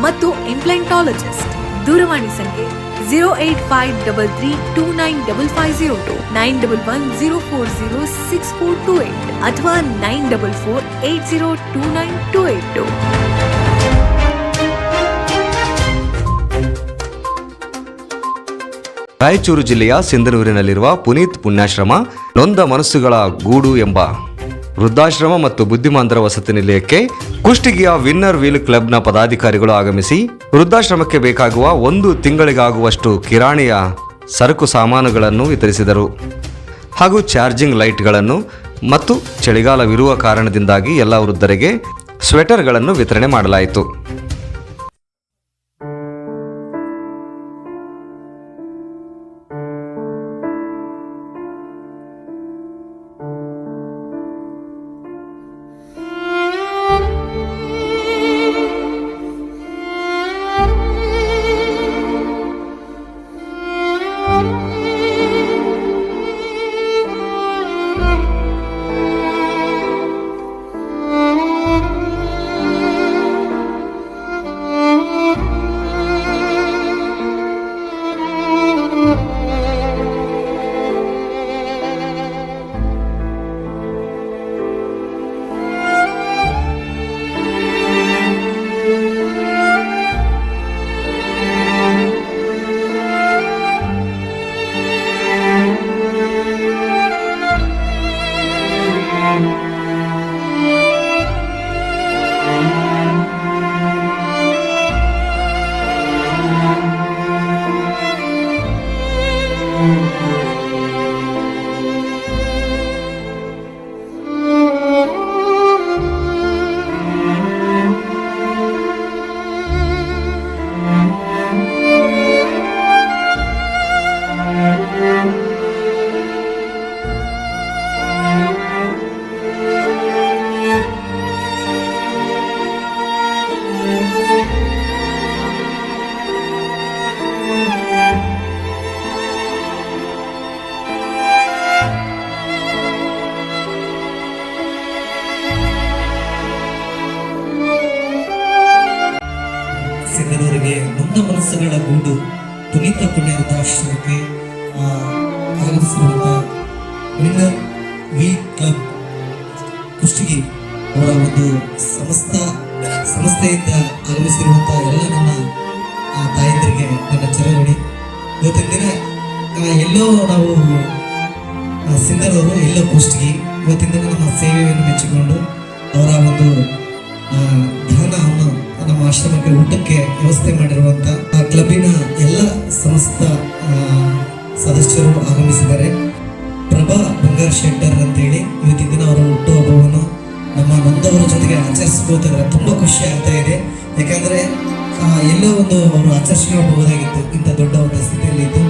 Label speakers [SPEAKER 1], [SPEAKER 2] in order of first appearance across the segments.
[SPEAKER 1] ಮತ್ತು ಇಂಪ್ಲೆಂಟಾಲಜಿಸ್ಟ್ ದೂರವಾಣಿ ಸಂಖ್ಯೆ zero eight five double three two nine double five zero two nine double one zero four zero six four two eight ಅಥವಾ nine double four eight zero two nine two eight two.
[SPEAKER 2] Raichur ಜಿಲ್ಲೆಯ ಸಿಂಧನೂರಿನಲ್ಲಿರುವ ಪುನೀತ್ ಪುಣ್ಯಾಶ್ರಮ ನೊಂದ ಮನಸ್ಸುಗಳ ಗೂಡು ಎಂಬ ವೃದ್ಧಾಶ್ರಮ ಮತ್ತು ಬುದ್ಧಿಮಾಂತರ ವಸತಿ ನಿಲಯಕ್ಕೆ ಕುಷ್ಟಗಿಯ winner wheel ಕ್ಲಬ್ನ ಪದಾಧಿಕಾರಿಗಳು ಆಗಮಿಸಿ ವೃದ್ಧಾಶ್ರಮಕ್ಕೆ ಬೇಕಾಗುವ ಒಂದು ತಿಂಗಳಿಗಾಗುವಷ್ಟು ಕಿರಾಣಿಯ ಸರಕು ಸಾಮಾನುಗಳನ್ನು ವಿತರಿಸಿದರು. ಹಾಗೂ ಚಾರ್ಜಿಂಗ್ ಲೈಟ್ಗಳನ್ನು ಮತ್ತು ಚಳಿಗಾಲವಿರುವ ಕಾರಣದಿಂದಾಗಿ ಎಲ್ಲ ವೃದ್ಧರಿಗೆ ಸ್ವೆಟರ್ಗಳನ್ನು ವಿತರಣೆ ಮಾಡಲಾಯಿತು.
[SPEAKER 3] ಸಿಂಧನೂರಿಗೆ ನೊಂದ ಮನಸ್ಸುಗಳ ಗೂಡು ಪುನೀತ ಪುಣ್ಯ ವೃದ್ಧಾಶ್ರಮಕ್ಕೆ ಆ, ಆಗಮಿಸಿರುವಂತಹ ವಿನ್ನರ್ ವಿ ಕ್ಲಬ್ ಕುಷ್ಟಗಿ ಅವರ ಒಂದು ಸಮಸ್ತ ಸಂಸ್ಥೆಯಿಂದ ಆಗಮಿಸಿರುವಂತಹ ಎಲ್ಲ ನನ್ನ ತಾಯಂದಿರಿಗೆ ನನ್ನ ಚರವಣಿ. ಇವತ್ತಿನ ದಿನ ಎಲ್ಲೋ ನಾವು ಆ, ಸಿಂಧನೂರು ಎಲ್ಲೋ ಕುಷ್ಟಗಿ ಇವತ್ತಿನ ದಿನ ನಮ್ಮ ಸೇವೆಯನ್ನು ಮೆಚ್ಚಿಕೊಂಡು ಅವರ ಒಂದು ದಾನವನ್ನು ನಮ್ಮ ಆಶ್ರಮಕ್ಕೆ, ಊಟಕ್ಕೆ ವ್ಯವಸ್ಥೆ ಮಾಡಿರುವಂತ ಆ ಕ್ಲಬ್ಬಿನ ಎಲ್ಲ ಸಮಸ್ತ ಸದಸ್ಯರು ಆಗಮಿಸಿದ್ದಾರೆ. ಪ್ರಭಾ ಬಂಗಾರ್ ಶೆಟ್ಟರ್ ಅಂತ ಹೇಳಿ ಇವತ್ತಿನ ದಿನ ಅವರ ಹುಟ್ಟುಹಬ್ಬವನ್ನು ನಮ್ಮ ನೊಂದವರ ಜೊತೆಗೆ ಆಚರಿಸಬಹುದಾದ್ರೆ ತುಂಬಾ ಖುಷಿ ಆಗ್ತಾ ಇದೆ. ಯಾಕಂದ್ರೆ ಎಲ್ಲೋ ಒಂದು ಅವರು ಆಚರಿಸ್ಕೊಳ್ಬಹುದಾಗಿತ್ತು ಇಂಥ ದೊಡ್ಡ ಒಂದು ಸ್ಥಿತಿಯಲ್ಲಿ ಇದ್ದು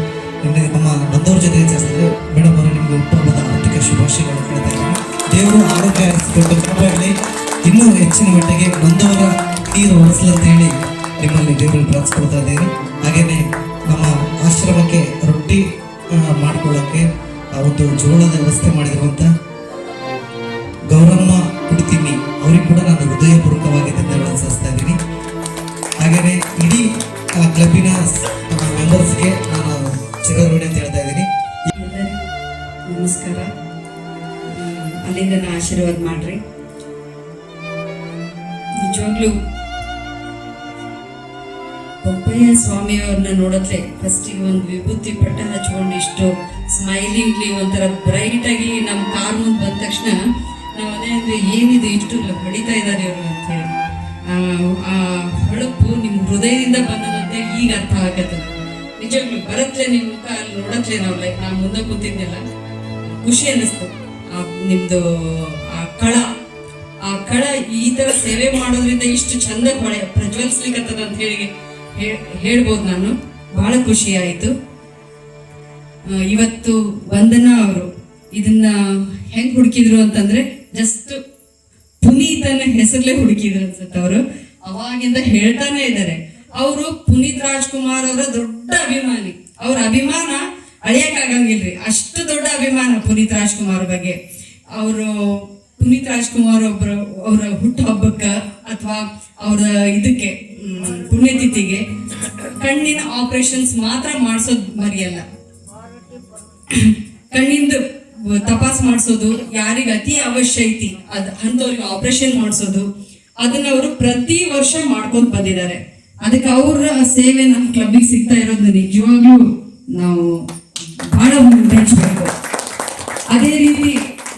[SPEAKER 3] ನಮ್ಮ ನೊಂದವರ ಜೊತೆ ಆಚರಿಸಿದ್ರೆ ಮೇಡಮ್ ಅವರು ನಿಮ್ಗೆ ಹುಟ್ಟುಹಬ್ಬದ ಆರ್ಥಿಕ ಶುಭಾಶಯಗಳು ಕೇಳ್ತಾ ಇದ್ದೀನಿ. ದೇವರು ಆರೋಗ್ಯ ಇನ್ನೂ ಹೆಚ್ಚಿನ ಮಟ್ಟಿಗೆ ಬಂದವರ ನೀರು ಹೊರಿಸಲು ಅಂತ ಹೇಳಿ ನಿಮ್ಮಲ್ಲಿ ದೇವರಲ್ಲಿ ಪ್ರಾರ್ಥಿಸ್ಕೊಳ್ತಾ ಇದ್ದೇನೆ. ಹಾಗೆಯೇ ನಮ್ಮ ಆಶ್ರಮಕ್ಕೆ ರೊಟ್ಟಿ ಮಾಡಿಕೊಳ್ಳೋಕ್ಕೆ ಒಂದು ಜೋಳದ ವ್ಯವಸ್ಥೆ ಮಾಡಿರುವಂತ
[SPEAKER 4] ಸ್ವಾಮಿಯವ್ರನ್ನ ನೋಡಿದ್ರೆ ಫಸ್ಟಿಗೆ ಒಂದು ವಿಭೂತಿ ಪಟ್ಟ ಹಚ್ಕೊಂಡು ಇಷ್ಟು ಸ್ಮೈಲಿಂಗ್ಲಿ ಒಂಥರ ಬ್ರೈಟ್ ಆಗಿ ನಮ್ಮ ಕಾರ್ ಮುಂದೆ ಬಂದ ತಕ್ಷಣ ನಾವು ಅದೇ ಅಂದರೆ ಏನಿದೆ ಇಷ್ಟು ಹೊಡಿತಾ ಇದ್ದಾರೆ ಇವರು ಅಂತ ಹೇಳಿ. ಆ, ಹೊಳಪು ನಿಮ್ಮ ಹೃದಯದಿಂದ ಬಂದದಂತೆ ಈಗ ಅರ್ಥ ಆಗತ್ತೆ. ನಿಜವಾಗ್ಲೂ ಬರತ್ಲೆ ನಿಮ್ಮ ಮುಖ ಅಲ್ಲಿ ನೋಡತ್ಲೆ ನಾವು ಲೈಕ್ ನಾವು ಮುಂದೆ ಕೂತಿದ್ದೆಲ್ಲ ಖುಷಿ ಅನ್ನಿಸ್ತು. ಆ ನಿಮ್ದು ಆ ಕಳ ಆ ಕಳ ಈ ತರ ಸೇವೆ ಮಾಡೋದ್ರಿಂದ ಇಷ್ಟು ಚಂದ ಹೊಳೆ ಪ್ರಜ್ವಲಿಸ್ಲಿಕ್ಕತ್ತದ ಅಂತ ಹೇಳಿ ಹೇಳ್ಬೋದು ನಾನು. ಬಹಳ ಖುಷಿ ಆಯ್ತು ಇವತ್ತು ವಂದನಾ ಅವರು ಇದನ್ನ ಹೆಂಗ್ ಹುಡುಕಿದ್ರು ಅಂತಂದ್ರೆ ಜಸ್ಟ್ ಪುನೀತನ ಹೆಸರಲ್ಲೇ ಹುಡುಕಿದ್ರು ಅನ್ಸುತ್ತೆ ಅವರು. ಅವಾಗಿಂದ ಹೇಳ್ತಾನೆ ಇದ್ದಾರೆ. ಅವರು ಪುನೀತ್ ರಾಜ್ಕುಮಾರ್ ಅವರ ದೊಡ್ಡ ಅಭಿಮಾನಿ. ಅವ್ರ ಅಭಿಮಾನ ಅಳಿಯಕ್ಕಾಗಂಗಿಲ್ರಿ. ಅಷ್ಟು ದೊಡ್ಡ ಅಭಿಮಾನ ಪುನೀತ್ ರಾಜ್ಕುಮಾರ್ ಬಗ್ಗೆ. ಅವರು ಪುನೀತ್ ರಾಜ್ಕುಮಾರ್ ಒಬ್ಬರು ಅವರ ಹುಟ್ಟುಹಬ್ಬಕ್ಕ ಅಥವಾ ಅವರ ಇದಕ್ಕೆ ಪುಣ್ಯತಿಥಿಗೆ ಕಣ್ಣಿನ ಆಪರೇಷನ್ಸ್ ಮಾತ್ರ ಮಾಡಿಸೋದು ಮರಿಯಲ್ಲ. ಕಣ್ಣಿಂದ ತಪಾಸ್ ಮಾಡಿಸೋದು ಯಾರಿಗೆ ಅತಿ ಅವಶ್ಯ ಐತಿ ಅದ್ ಅಂಥವ್ರಿಗೆ ಆಪರೇಷನ್ ಮಾಡಿಸೋದು, ಅದನ್ನ ಅವರು ಪ್ರತಿ ವರ್ಷ ಮಾಡ್ಕೊಂಡ್ ಬಂದಿದ್ದಾರೆ. ಅದಕ್ಕೆ ಅವರ ಸೇವೆ ನಮ್ಮ ಗೆ ಸಿಗ್ತಾ ಇರೋದು ನಿಜವಾಗ್ಲೂ ನಾವು ಬಹಳ ಮೆಚ್ಚಬೇಕು ಅದೇ ರೀತಿ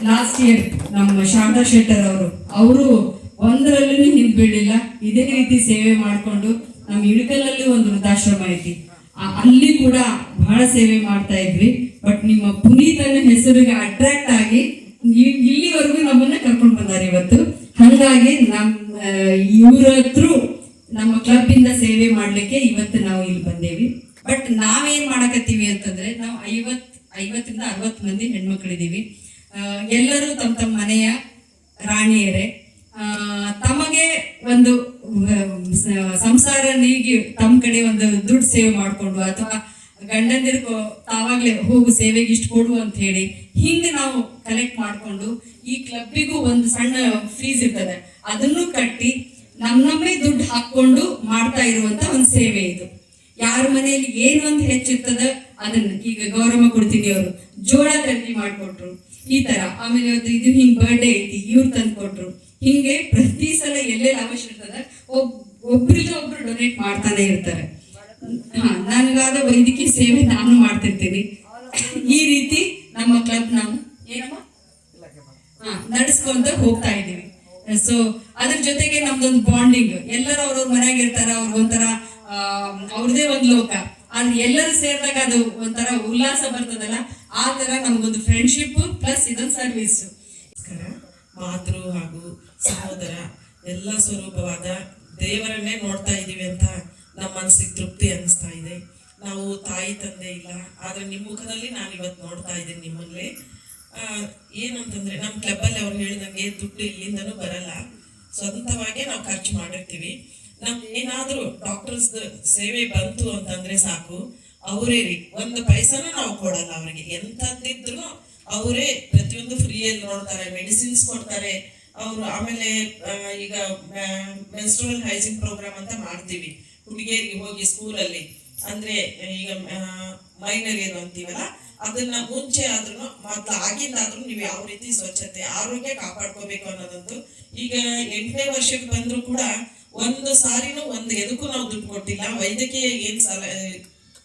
[SPEAKER 4] ಲಾಸ್ಟ್ ಇಯರ್ ನಮ್ಮ ಶಾರದಾ ಶೆಟ್ಟರ್ ಅವರು ಅವರು ಒಂದರಲ್ಲೂ ಬಿಡಲಿಲ್ಲ ಇದೇ ರೀತಿ ಸೇವೆ ಮಾಡಿಕೊಂಡು ನಮ್ಮ ಇಳಕಲಲ್ಲಿ ಒಂದು ವೃದ್ಧಾಶ್ರಮ ಐತಿ. ಅಲ್ಲಿ ಕೂಡ ಬಹಳ ಸೇವೆ ಮಾಡ್ತಾ ಇದ್ವಿ. ಬಟ್ ನಿಮ್ಮ ಪುನೀತನ ಹೆಸರಿಗೆ ಅಟ್ರಾಕ್ಟ್ ಆಗಿ ಇಲ್ಲಿವರೆಗೂ ನಮ್ಮನ್ನ ಕರ್ಕೊಂಡು ಬಂದಾರೆ ಇವತ್ತು. ಹಾಗಾಗಿ ನಮ್ ಇವ್ರ ನಮ್ಮ ಕ್ಲಬ್ ಇಂದ ಸೇವೆ ಮಾಡ್ಲಿಕ್ಕೆ ಇವತ್ತು ನಾವು ಇಲ್ಲಿ ಬಂದೇವಿ. ಬಟ್ ನಾವೇನ್ ಮಾಡಕತ್ತೀವಿ ಅಂತಂದ್ರೆ ನಾವು ಐವತ್, ಐವತ್ತರಿಂದ ಅರವತ್ತು ಮಂದಿ ಹೆಣ್ಮಕ್ಳಿದೀವಿ ಎಲ್ಲರೂ ತಮ್ಮ ತಮ್ಮ ಮನೆಯ ರಾಣಿಯರೇ. ತಮಗೆ ಒಂದು ಸಂಸಾರ ನೀಗಿ ತಮ್ಮ ಕಡೆ ಒಂದು ದುಡ್ಡು ಸೇವ್ ಮಾಡಿಕೊಂಡು ಅಥವಾ ಗಂಡಂದಿರ್ಕೊ ತಾವಾಗ್ಲೇ ಹೋಗು ಸೇವೆಗೆ ಇಷ್ಟು ಕೊಡು ಅಂತ ಹೇಳಿ ಹಿಂಗೆ ನಾವು ಕಲೆಕ್ಟ್ ಮಾಡಿಕೊಂಡು ಈ ಕ್ಲಬ್ಬಿಗೂ ಒಂದು ಸಣ್ಣ ಫೀಸ್ ಇರ್ತದೆ. ಅದನ್ನು ಕಟ್ಟಿ ನಮ್ಮ ನಮ್ಮೇ ದುಡ್ಡು ಹಾಕೊಂಡು ಮಾಡ್ತಾ ಇರುವಂತ ಒಂದು ಸೇವೆ ಇದು. ಯಾರ ಮನೆಯಲ್ಲಿ ಏನ್ ಅಂತ ಹೆಚ್ಚಿರ್ತದ ಅದನ್ನ ಈಗ ಗೌರವ ಕೊಡ್ತೀನಿ ಅವರು. ಜೋಳ ಖರೀದಿ ಮಾಡ್ಕೊಟ್ರು. ಈ ತರ. ಆಮೇಲೆ ಇವತ್ತು ಇದು ಹಿಂಗ್ ಬರ್ಡೇ ಐತಿ ಇವ್ರು ತಂದು ಕೊಟ್ರು ಹಿಂಗೆ ಪ್ರತಿ ಸಲ ಎಲ್ಲೆಲ್ಲಿ ಅವಶ್ಯ ಇರ್ತದ ಒಬ್ ಒಬ್ರಿಗೆ ಒಬ್ರು ಡೊನೇಟ್ ಮಾಡ್ತಾನೆ ಇರ್ತಾರೆ. ಹಾ ನನಗಾದ ವೈದ್ಯಕೀಯ ಸೇವೆ ನಾನು ಮಾಡ್ತಿರ್ತೀನಿ. ಈ ರೀತಿ ನಮ್ಮ ಕ್ಲಬ್ ನಾವು ಏನಮ್ಮ? ಹಾ, ನಡೆಸ್ಕೊಂತ ಹೋಗ್ತಾ ಇದೀವಿ ಸೊ ಅದ್ರ ಜೊತೆಗೆ ನಮ್ದೊಂದು ಬಾಂಡಿಂಗ್ ಎಲ್ಲರೂ ಅವ್ರವ್ರ ಮನೆಯಾಗ ಇರ್ತಾರ ಅವ್ರ ಒಂಥರ ಅವ್ರದೇ ಒಂದ್ ಲೋಕ. ಆದ್ರೆ ಎಲ್ಲರೂ ಸೇರಿದಾಗ ಅದು ಒಂಥರ ಉಲ್ಲಾಸ ಬರ್ತದಲ್ಲ ಆ ತರ ನಮ್ಗೊಂದು ಫ್ರೆಂಡ್ಶಿಪ್ ಪ್ಲಸ್ ಇದೊಂದು ಸರ್ವಿಸ್
[SPEAKER 5] ಮಾತೃ ಹಾಗೂ ಸಹೋದರ ಎಲ್ಲ ಸ್ವರೂಪವಾದ ದೇವರನ್ನೇ ನೋಡ್ತಾ ಇದ್ದೀವಿ ಅಂತ ನಮ್ಮ ಮನಸ್ಸಿಗೆ ತೃಪ್ತಿ ಅನಿಸ್ತಾ ಇದೆ. ನಾವು ತಾಯಿ ತಂದೆ ಇಲ್ಲ, ಆದ್ರೆ ನಿಮ್ಮ ಮುಖದಲ್ಲಿ ನಾನು ಇವತ್ತು ನೋಡ್ತಾ ಇದ್ದೀನಿ ನಿಮ್ಮಲ್ಲಿ. ಏನಂತಂದ್ರೆ ನಮ್ಮ ಕ್ಲಬ್ಬಲ್ಲಿ ಅವ್ರು ಹೇಳಿದಂಗೆ ದುಡ್ಡು ಇಲ್ಲಿಂದನೂ ಬರಲ್ಲ. ಸ್ವಂತವಾಗೇ ನಾವು ಖರ್ಚು ಮಾಡಿರ್ತೀವಿ. ನಮ್ಗೆ ಏನಾದ್ರೂ ಡಾಕ್ಟರ್ಸ್ ಸೇವೆ ಬಂತು ಅಂತಂದ್ರೆ ಸಾಕು. ಅವರೇ ರೀ. ಒಂದು ಪೈಸಾನು ನಾವು ಕೊಡಲ್ಲ ಅವರಿಗೆ. ಎಂತಂದಿದ್ರು ಅವರೇ ಪ್ರತಿಯೊಂದು ಫ್ರೀಯಲ್ಲಿ ನೋಡ್ತಾರೆ ಮೆಡಿಸಿನ್ಸ್ ಕೊಡ್ತಾರೆ. ಅವರು ಆಮೇಲೆ ಈಗ ಮೆನ್ಸ್ಟ್ರಲ್ ಹೈಜಿನ್ ಪ್ರೋಗ್ರಾಮ್ ಅಂತ ಮಾಡ್ತೀವಿ. ಹುಡುಗಿಯರಿಗೆ ಹೋಗಿ ಸ್ಕೂಲಲ್ಲಿ. ಅಂದ್ರೆ, ಈಗ ಮೈನರ್ ಏನು ಅಂತೀವಲ್ಲ, ಅದನ್ನ ಮುಂಚೆ ಆದ್ರೂ, ಮೊದ್ಲು ಆಗಿಂದಾದ್ರೂ ನೀವು ಯಾವ ರೀತಿ ಸ್ವಚ್ಛತೆ, ಆರೋಗ್ಯ ಕಾಪಾಡ್ಕೋಬೇಕು ಅನ್ನೋದಂತೂ ಈಗ ಎಂಟನೇ ವರ್ಷಕ್ಕೆ ಬಂದ್ರು ಕೂಡ ಒಂದು ಸಾರಿನೂ ಒಂದು ಎದಕ್ಕೂ ನಾವು ದುಡ್ಡು ಕೊಟ್ಟಿಲ್ಲ. ವೈದ್ಯಕೀಯ ಏನ್ ಸಲ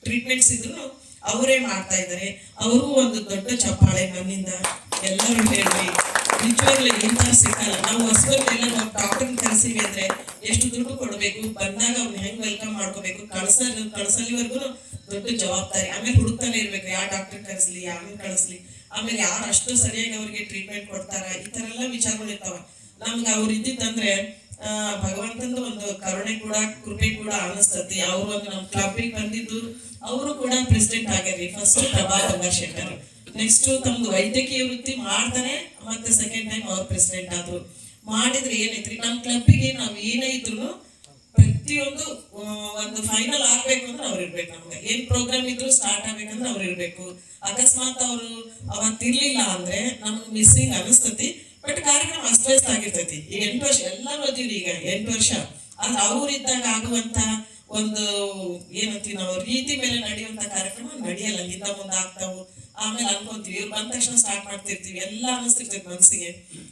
[SPEAKER 5] ಟ್ರೀಟ್ಮೆಂಟ್ಸ್ ಇದ್ರು ಅವರೇ ಮಾಡ್ತಾ ಇದ್ದಾರೆ. ಅವರು ಒಂದು ದೊಡ್ಡ ಚಪ್ಪಾಳೆ ನನ್ನಿಂದ ಎಲ್ಲರೂ ಹೇಳಿ ನಿಜವಾಗ್ಲೂ ಇಂಥ ಸಿಕ್ಕಲ್ಲ. ನಾವು ಹೊಸಬರಿಗೆಲ್ಲ ನಾವು ಡಾಕ್ಟರ್ ಕರೆಸಿವಿ ಅಂದ್ರೆ ಎಷ್ಟು ದುಡ್ಡು ಕೊಡಬೇಕು? ಬಂದಾಗ ಅವ್ನ ಹೆಂಗ್ ವೆಲ್ಕಮ್ ಮಾಡ್ಕೋಬೇಕು? ಕಳ್ಸ ಕಳ್ಸಲಿವರೆಗೂ ದೊಡ್ಡ ಜವಾಬ್ದಾರಿ. ಆಮೇಲೆ ಹುಡುಕ್ತಾನೆ ಇರ್ಬೇಕು ಯಾವ ಡಾಕ್ಟರ್ ಕರೆಸ್ಲಿ ಯಾರನ್ನ ಕಳಿಸ್ಲಿ. ಆಮೇಲೆ ಯಾರು ಅಷ್ಟು ಸರಿಯಾಗಿ ಅವ್ರಿಗೆ ಟ್ರೀಟ್ಮೆಂಟ್ ಕೊಡ್ತಾರ? ಈ ತರ ಎಲ್ಲ ವಿಚಾರಗಳು ಇರ್ತಾವ ನಮ್ಗೆ ಅವ್ರು ಇದ್ದಿತ್ತಂದ್ರೆ ಭಗವಂತಂದು ಒಂದು ಕರುಣೆ ಕೂಡ, ಕೃಪೆ ಕೂಡ ಅನಿಸ್ತತಿ ಅವರು ಒಂದು ನಮ್ಮ ಕ್ಲಬ್ಬಿಗೆ ಬಂದಿದ್ದು, ಅವರು ಕೂಡ ಪ್ರೆಸಿಡೆಂಟ್ ಆಗ್ಯಾರಿ ಫಸ್ಟ್ ಪ್ರಭಾ ಶೆಟ್ಟರ್. ನೆಕ್ಸ್ಟ್ ತಮ್ದು ವೈದ್ಯಕೀಯ ವೃತ್ತಿ ಮಾಡ್ತಾನೆ, ಮತ್ತೆ ಸೆಕೆಂಡ್ ಟೈಮ್ ಅವ್ರು ಪ್ರೆಸಿಡೆಂಟ್ ಆದ್ರು. ಮಾಡಿದ್ರೆ ಏನೈತ್ರಿ ನಮ್ಮ ಕ್ಲಬ್ಗೆ ನಾವ್ ಏನೇ ಇದ್ರು ಪ್ರತಿಯೊಂದು ಒಂದು ಫೈನಲ್ ಆಗ್ಬೇಕು ಅಂದ್ರೆ ಅವ್ರು ಇರ್ಬೇಕು ನಮ್ಗೆ. ಏನ್ ಪ್ರೋಗ್ರಾಮ್ ಇದ್ರು ಸ್ಟಾರ್ಟ್ ಆಗ್ಬೇಕಂದ್ರೆ ಅವ್ರು ಇರ್ಬೇಕು. ಅಕಸ್ಮಾತ್ ಅವರು ಅವತ್ತಿರ್ಲಿಲ್ಲ ಅಂದ್ರೆ ನಮ್ಗೆ ಮಿಸ್ಸಿಂಗ್ ಅನಿಸ್ತತಿ ಬಟ್ ಕಾರ್ಯಕ್ರಮ ಅಸ್ತವ್ಯಸ್ತ ಆಗಿರ್ತೈತಿ ಈಗ ಎಂಟು ವರ್ಷ ಎಲ್ಲ ಓದಿವ್ರಿ ಈಗ ಎಂಟು ವರ್ಷ. ಆದ್ರೆ ಅವ್ರಿದ್ದಾಗ ಆಗುವಂತ ಒಂದು ಏನಂತೀವಿ ನಾವು, ರೀತಿ ಮೇಲೆ ನಡೆಯುವಂತ ಕಾರ್ಯಕ್ರಮ ನಡೆಯಲ್ಲ. ಹಿಂದ ಮುಂದೆ ಆಗ್ತಾವು. ಆಮೇಲೆ ಅನ್ಕೊಂತೀವಿ, ಇವ್ರು ಬಂದ ತಕ್ಷಣ ಸ್ಟಾರ್ಟ್ ಮಾಡ್ತಿರ್ತೀವಿ. ಎಲ್ಲ ಅನಿಸ್ತಿರ್ತೈತಿ ಮನ್ಸಿಗೆ.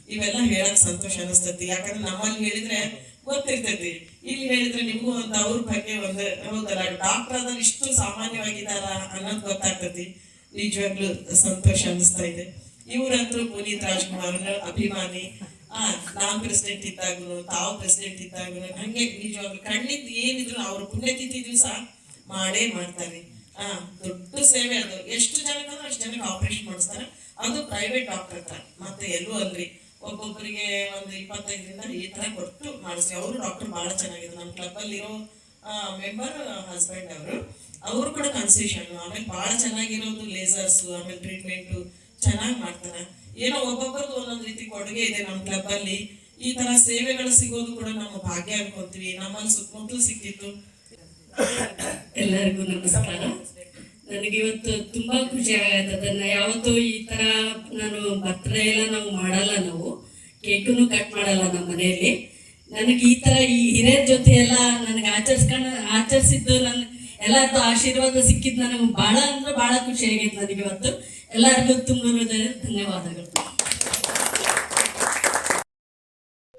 [SPEAKER 5] ಇವೆಲ್ಲ ಹೇಳಕ್ ಸಂತೋಷ ಅನಿಸ್ತೈತಿ. ಯಾಕಂದ್ರೆ ನಮ್ಮಲ್ಲಿ ಹೇಳಿದ್ರೆ ಗೊತ್ತಿರ್ತೈತಿ. ಇಲ್ಲಿ ಹೇಳಿದ್ರೆ ನಿಮಗೂ ಒಂದು ಅವ್ರ ಬಗ್ಗೆ ಒಂದು ಹೌದಲ್ಲ. ಡಾಕ್ಟರ್ ಆದ್ರೆ ಇಷ್ಟು ಸಾಮಾನ್ಯವಾಗಿದ್ದಾರ ಅನ್ನೋದು ಗೊತ್ತಾಗ್ತೈತಿ. ನಿಜವಾಗ್ಲೂ ಸಂತೋಷ ಅನಿಸ್ತಾ ಇದೆ. ಇವ್ರಂತೂ ಪುನೀತ್ ರಾಜ್ಕುಮಾರ್ ಅಭಿಮಾನಿ. ಆ, ನಾನ್ ಪ್ರೆಸಿಡೆಂಟ್ ಇದ್ದಾಗಲು, ತಾವು ಪ್ರೆಸಿಡೆಂಟ್ ಇದ್ದಾಗಲು ಹಂಗೆ ನಿಜವಾಗ್ಲೂ ಕಣ್ಣಿಂದ ಏನಿದ್ರು ಅವ್ರ ಪುಣ್ಯತಿಥಿ ದಿವಸ ಮಾಡೇ ಮಾಡ್ತಾರೆ. ಆ, ದೊಡ್ಡ ಸೇವೆ ಅದು. ಎಷ್ಟು ಜನಕ್ಕೆ ಅಷ್ಟು ಜನಕ್ಕೆ ಆಪರೇಷನ್ ಮಾಡಿಸ್ತಾರೆ. ಅದು ಪ್ರೈವೇಟ್ ಡಾಕ್ಟರ್ ಹತ್ರ. ಮತ್ತೆ ಎಲ್ಲೂ ಅಲ್ರಿ. ಒಬ್ಬೊಬ್ಬರಿಗೆ ಒಂದು ಇಪ್ಪತ್ತೈದರಿಂದ ಈ ತರ ಕೊಟ್ಟು ಮಾಡಿಸಿ ಅವರು ಡಾಕ್ಟರ್ ಬಹಳ ಚೆನ್ನಾಗಿದೆ ನಮ್ಮ ಕ್ಲಬ್ ಅಲ್ಲಿ ಇರೋ ಮೆಂಬರ್ ಹಸ್ಬೆಂಡ್ ಅವರು ಅವರು ಕೂಡ ಕನ್ಸೆಷನ್ ಆಮೇಲೆ ಬಹಳ ಚೆನ್ನಾಗಿರೋದು ಲೇಸರ್ಸ್ ಆಮೇಲೆ ಟ್ರೀಟ್ಮೆಂಟ್ ಚೆನ್ನಾಗಿ ಮಾಡ್ತಾರೆ. ಏನೋ ಒಬ್ಬೊಬ್ಬರದ್ದು ಒಂದೊಂದು ರೀತಿ ಕೊಡುಗೆ ಇದೆ ನಮ್ಮ ಕ್ಲಬ್ ಅಲ್ಲಿ. ಈ ತರ ಸೇವೆಗಳು ಸಿಗೋದು ಕೂಡ ನಮ್ಮ ಭಾಗ್ಯ ಅನ್ಕೊಂತೀವಿ. ನಮ್ಮಲ್ಲಿ ಸುತ್ತಮುತ್ತಲು ಸಿಕ್ಕಿತ್ತು
[SPEAKER 4] ಎಲ್ಲರಿಗೂ ನಮಸ್ಕಾರ. ನನಗೆ ಇವತ್ತು ತುಂಬಾ ಖುಷಿ ಆಗತ್ತೆ ಅದನ್ನ ಯಾವತ್ತೂ ಈ ತರ ನಾನು ಬರ್ತಡೇ ಎಲ್ಲ ನಾವು ಮಾಡಲ್ಲ ನಾವು. ಕೇಕನ್ನು ಕಟ್ ಮಾಡಲ್ಲ ನಮ್ಮ ಮನೆಯಲ್ಲಿ. ನನಗೆ ಈ ತರ ಈ ಹಿರಿಯರ ಜೊತೆ ಎಲ್ಲ ನನಗೆ ಆಚರಿಸ್ಕೊಂಡು ಆಚರಿಸಿದ್ದು ನನ್ ಎಲ್ಲರದ್ದು ಆಶೀರ್ವಾದ ಸಿಕ್ಕಿದ್ದು ನನಗೆ ಬಹಳ ಅಂದ್ರೆ ಬಹಳ ಖುಷಿ ಆಗೈತೆ ನನಗೆ ಇವತ್ತು. ಎಲ್ಲರಿಗೂ ತುಂಬ ಧನ್ಯವಾದಗಳು.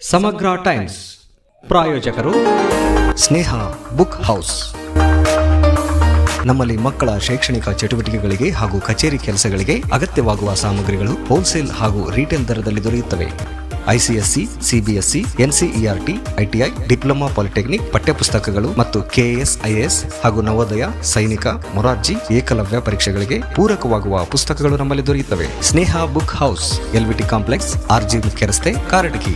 [SPEAKER 6] ಸಮಗ್ರ ಟೈಮ್ಸ್ ಪ್ರಾಯೋಜಕರು ಸ್ನೇಹ ಬುಕ್ ಹೌಸ್. ನಮ್ಮಲ್ಲಿ ಮಕ್ಕಳ ಶೈಕ್ಷಣಿಕ ಚಟುವಟಿಕೆಗಳಿಗೆ ಹಾಗೂ ಕಚೇರಿ ಕೆಲಸಗಳಿಗೆ ಅಗತ್ಯವಾಗುವ ಸಾಮಗ್ರಿಗಳು ಹೋಲ್ಸೇಲ್ ಹಾಗೂ ರೀಟೇಲ್ ದರದಲ್ಲಿ ದೊರೆಯುತ್ತವೆ. ICSE CBSE NCERT, ITI, diploma polytechnic, ಪಠ್ಯಪುಸ್ತಕಗಳು ಮತ್ತು ಕೆಎಸ್ ಐಎಸ್ ಹಾಗೂ ನವೋದಯ, ಸೈನಿಕ, ಮೊರಾರ್ಜಿ, ಏಕಲವ್ಯ ಪರೀಕ್ಷೆಗಳಿಗೆ ಪೂರಕವಾಗುವ ಪುಸ್ತಕಗಳು ನಮ್ಮಲ್ಲಿ ದೊರೆಯುತ್ತವೆ. Sneha book house, LVT complex, RG ಮುಖ್ಯ ರಸ್ತೆ ಕಾರಟಗಿ.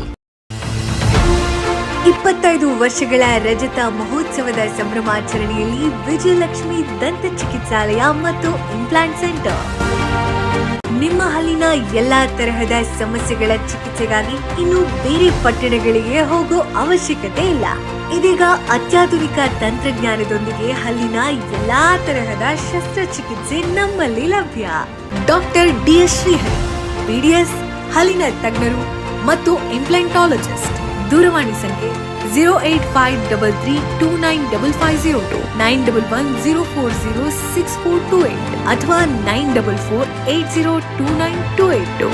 [SPEAKER 1] ಇಪ್ಪತ್ತೈದು ವರ್ಷಗಳ ರಜತ ಮಹೋತ್ಸವದ ಸಂಭ್ರಮಾಚರಣೆಯಲ್ಲಿ ವಿಜಯಲಕ್ಷ್ಮಿ ದಂತ ಚಿಕಿತ್ಸಾಲಯ ಮತ್ತು ಇಂಪ್ಲಾಂಟ್ ಸೆಂಟರ್ ನಿಮ್ಮ ಹಲ್ಲಿನ ಎಲ್ಲಾ ತರಹದ ಸಮಸ್ಯೆಗಳ ಚಿಕಿತ್ಸೆಗಾಗಿ ಇನ್ನು ಬೇರೆ ಪಟ್ಟಣಗಳಿಗೆ ಹೋಗೋ ಅವಶ್ಯಕತೆ ಇಲ್ಲ. ಇದೀಗ ಅತ್ಯಾಧುನಿಕ ತಂತ್ರಜ್ಞಾನದೊಂದಿಗೆ ಹಲ್ಲಿನ ಎಲ್ಲಾ ತರಹದ ಶಸ್ತ್ರಚಿಕಿತ್ಸೆ ನಮ್ಮಲ್ಲಿ ಲಭ್ಯ. Doctor D S Srihari BDS ಹಲ್ಲಿನ ತಜ್ಞರು ಮತ್ತು ಇಂಪ್ಲಾಂಟಾಲಜಿಸ್ಟ್ ದೂರವಾಣಿ ಸಂಖ್ಯೆ zero eight five double three two nine double five zero two nine double one zero four zero six four two eight ಅಥವಾ nine double four eight zero two nine two eight two